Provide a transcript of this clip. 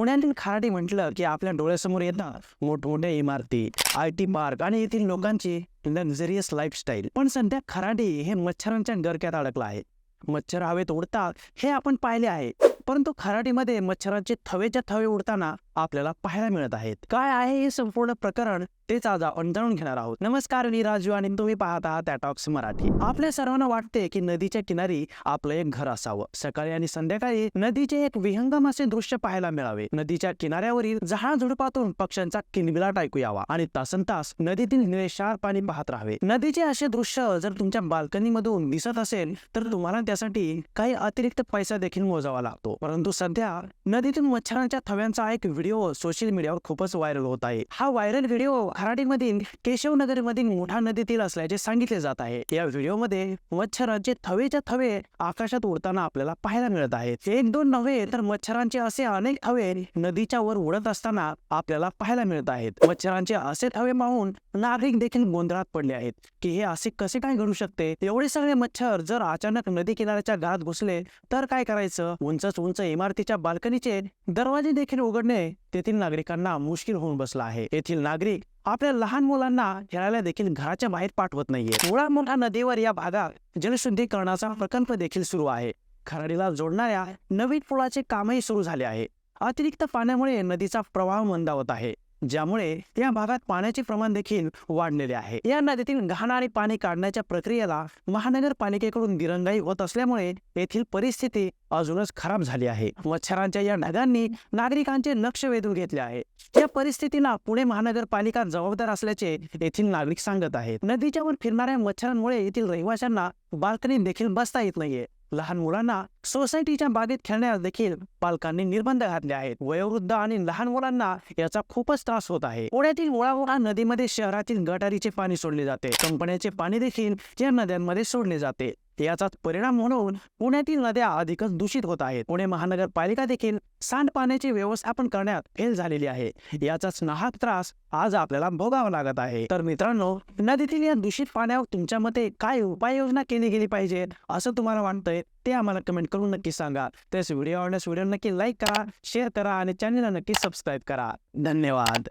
पुण्यातील खराडी म्हटलं की आपल्या डोळ्यासमोर येतात. मोठमोठ्या इमारती आय टी पार्क आणि येथील लोकांची लक्झरियस लाईफस्टाईल पण सध्या खराडी हे मच्छरांच्या गरक्यात अडकलं आहे. मच्छर हवेत उडतात हे आपण पाहिले आहे. परंतु खराडीमध्ये मच्छरांचे थवेच्या थवे उडताना आपल्याला पाहायला मिळत आहेत. काय आहे हे संपूर्ण प्रकरण? तेच आज आपण जाणून घेणार आहोत. नमस्कार मी राजू आणि तुम्ही पाहत आहात टॉक्स मराठी. आपल्या सर्वांना वाटते की नदीच्या किनारी आपलं एक घर असावं. सकाळी आणि संध्याकाळी नदीचे एक विहंगम असे दृश्य पाहायला मिळावे. नदीच्या किनाऱ्यावरील झाड झुडपातून पक्ष्यांचा किलबिलाट ऐकू यावा आणि तासन तास नदीतील निळेशार पाणी पाहत राहावे. नदीचे असे दृश्य जर तुमच्या बाल्कनी मधून दिसत असेल तर तुम्हाला त्यासाठी काही अतिरिक्त पैसा देखील मोजावा लागतो. परंतु सध्या नदीतून मच्छरांच्या थव्यांचा एक व्हिडिओ सोशल मीडियावर खूपच व्हायरल होत आहे. हा व्हायरल व्हिडिओ हराडीमधील केशवनगरमधील मोठा नदीतील असल्याचे सांगितले जात आहे. या व्हिडिओमध्ये मच्छरांचे थवेच्या थवे आकाशात उडताना आपल्याला पाहायला मिळत आहेत एक दोन नव्हे तर मच्छरांचे असे अनेक थवे नदीच्या वर उडत असताना आपल्याला पाहायला मिळत आहेत. मच्छरांचे असे थवे पाहून नागरिक देखील गोंधळात पडले आहेत. की हे असे कसे काय घडू शकते? एवढे सगळे मच्छर जर अचानक नदी किनाऱ्याच्या गात घुसले तर काय करायचं? उंचच उंच इमारतीच्या बाल्कनीचे दरवाजे देखील उघडणे तेथील नागरिकांना मुश्किल होऊन बसला आहे. येथील नागरिक आपल्या लहान मुलांना खेळायला देखील घराच्या बाहेर पाठवत नाहीये. मुळा मोठा नदीवर या भागात जलशुद्धीकरणाचा प्रकल्प देखील सुरू आहे. खराडीला जोडणाऱ्या नवीन पुलाचे कामही सुरू झाले आहे. अतिरिक्त पाण्यामुळे नदीचा प्रवाह मंदावत आहे. ज्यामुळे या भागात पाण्याचे प्रमाण देखील वाढलेले आहे. या नदीतील घाण आणि पाणी काढण्याच्या प्रक्रियेला महानगरपालिकेकडून दिरंगाई होत असल्यामुळे येथील परिस्थिती अजूनच खराब झाली आहे. मच्छरांच्या या ढगांनी नागरिकांचे लक्ष वेधून घेतले आहे. या परिस्थितीला पुणे महानगरपालिका जबाबदार असल्याचे येथील नागरिक सांगत आहेत. नदीच्या वर फिरणाऱ्या मच्छरांमुळे येथील रहिवाशांना बाल्कनी देखील बसता येत नाहीये. लहान मुलांना सोसायटीच्या बागेत खेळण्यास देखील पालकांनी निर्बंध घातले आहेत. वयोवृद्ध आणि लहान मुलांना याचा खूपच त्रास होत आहे. पुण्यातील मुळामुळा नदीमध्ये शहरातील गटारीचे पाणी सोडले जाते. कंपन्याचे पाणी देखील या नद्यांमध्ये सोडले जाते. याचाच परिणाम म्हणून पुण्यातील नद्या अधिकच दूषित होत आहेत. पुणे महानगरपालिका देखील सांडपाण्याचे व्यवस्थापन करण्यात फेल झालेली आहे. याचाच नाहक त्रास आज आपल्याला भोगावा लागत आहे. तर मित्रांनो नदीतील या दूषित पाण्यावर तुमच्या मते काय उपाययोजना केली गेली पाहिजे असं तुम्हाला वाटतंय ते आम्हाला कमेंट करून नक्की सांगा. तेच व्हिडिओ आवडल्यास व्हिडिओ नक्की लाईक करा शेअर करा आणि चॅनलला नक्की सबस्क्राईब करा. धन्यवाद.